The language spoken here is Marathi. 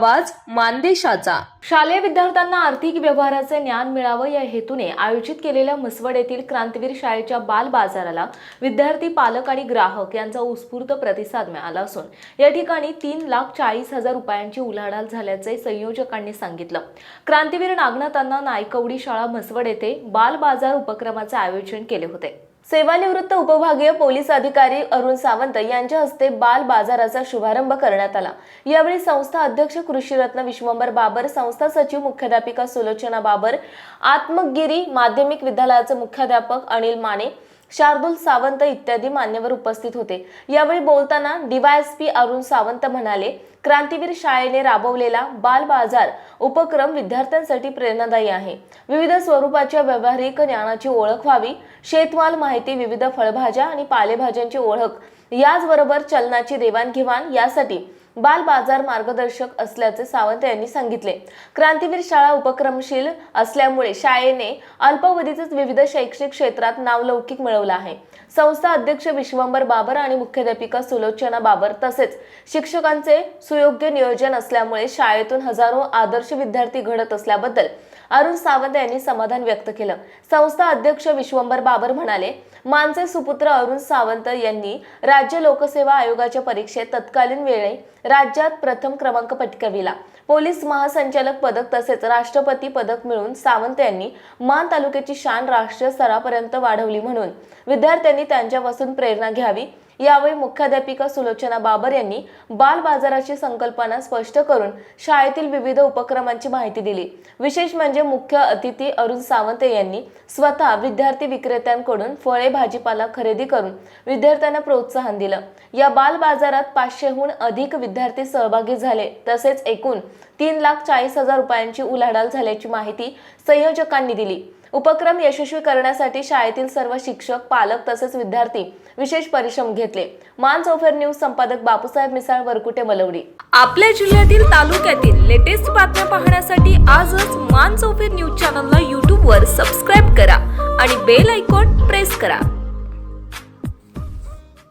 आवाज मानदेशाचा. शालेय विद्यार्थ्यांना आर्थिक व्यवहाराचे ज्ञान मिळावं या हेतूने आयोजित केलेल्या म्हसवड येथील क्रांतीवीर शाळेच्या बाल बाजाराला विद्यार्थी पालक आणि ग्राहक यांचा उत्स्फूर्त प्रतिसाद मिळाला असून या ठिकाणी तीन लाख चाळीस हजार रुपयांची उलाढाल झाल्याचे संयोजकांनी सांगितलं. क्रांतीवीर नागनाथांना नायकवडी शाळा म्हसवड येथे बाल बाजार उपक्रमाचे आयोजन केले होते. सेवानिवृत्त उपविभागीय पोलीस अधिकारी अरुण सावंत यांच्या हस्ते बाल बाजाराचा शुभारंभ करण्यात आला. यावेळी संस्था अध्यक्ष कृषीरत्न विश्वंभर बाबर संस्था सचिव मुख्याध्यापिका सुलोचना बाबर आत्मगिरी माध्यमिक विद्यालयाचे मुख्याध्यापक अनिल माने शार्दुल सावंत इत्यादी मान्यवर उपस्थित होते. यावेळी बोलताना डीवायएसपी अरुण सावंत म्हणाले क्रांतीवीर शाळेने राबवलेला बाल बाजार उपक्रम विद्यार्थ्यांसाठी प्रेरणादायी आहे. विविध स्वरूपाच्या व्यावहारिक ज्ञानाची ओळख व्हावी शेतमाल माहिती विविध फळभाज्या आणि पालेभाज्यांची ओळख याचबरोबर चलनाची देवाणघेवाण यासाठी बाल बाजार मार्गदर्शक असल्याचे सावंत यांनी सांगितले. क्रांतीवीर शाळा उपक्रमशील असल्यामुळे शाळेने अल्पावधीतच विविध शैक्षणिक क्षेत्रात नावलौकिक मिळवला आहे. संस्था अध्यक्ष विश्वंभर बाबर आणि मुख्याध्यापिका सुलोचना बाबर तसेच शिक्षकांचे सुयोग्य नियोजन असल्यामुळे शाळेतून हजारो आदर्श विद्यार्थी घडत असल्याबद्दल अरुण सावंत यांनी समाधान व्यक्त केलं. संस्था अध्यक्ष विश्वंभर बाबर म्हणाले मानसे सुपुत्र अरुण सावंत यांनी राज्य लोकसेवा आयोगाच्या परीक्षेत तत्कालीन वेळी राज्यात प्रथम क्रमांक पटकाविला. पोलीस महासंचालक पदक तसेच राष्ट्रपती पदक मिळवून सावंत यांनी मान तालुक्याची शान राष्ट्रीय स्तरापर्यंत वाढवली म्हणून विद्यार्थ्यांनी त्यांच्यापासून प्रेरणा घ्यावी. यावेळी मुख्याध्यापिका सुलोचना बाबर यांनी बाल बाजाराची संकल्पना स्पष्ट करून शाळेतील विविध उपक्रमांची माहिती दिली. विशेष म्हणजे मुख्य अतिथी अरुण सावंत यांनी स्वतः विद्यार्थी विक्रेत्यांकडून फळे भाजीपाला खरेदी करून विद्यार्थ्यांना प्रोत्साहन दिलं. या बाल बाजारात पाचशेहून अधिक विद्यार्थी सहभागी झाले. तसेच एकूण तीन लाख चाळीस हजार रुपयांची उलाढाल झाल्याची माहिती संयोजकांनी दिली. उपक्रम यशस्वी करण्यासाठी शाळेतील सर्व शिक्षक पालक तसेच विद्यार्थी विशेष परिश्रम घेतले. मान चौफेर न्यूज संपादक बापूसाहेब मिसाळ वरकुटे मलवडी. आपल्या जिल्ह्यातील तालुक्यातील लेटेस्ट बातम्या पाहण्यासाठी आजच मान चौफेर न्यूज चॅनलला यूट्यूबवर सबस्क्राईब करा आणि बेल आयकॉन प्रेस करा.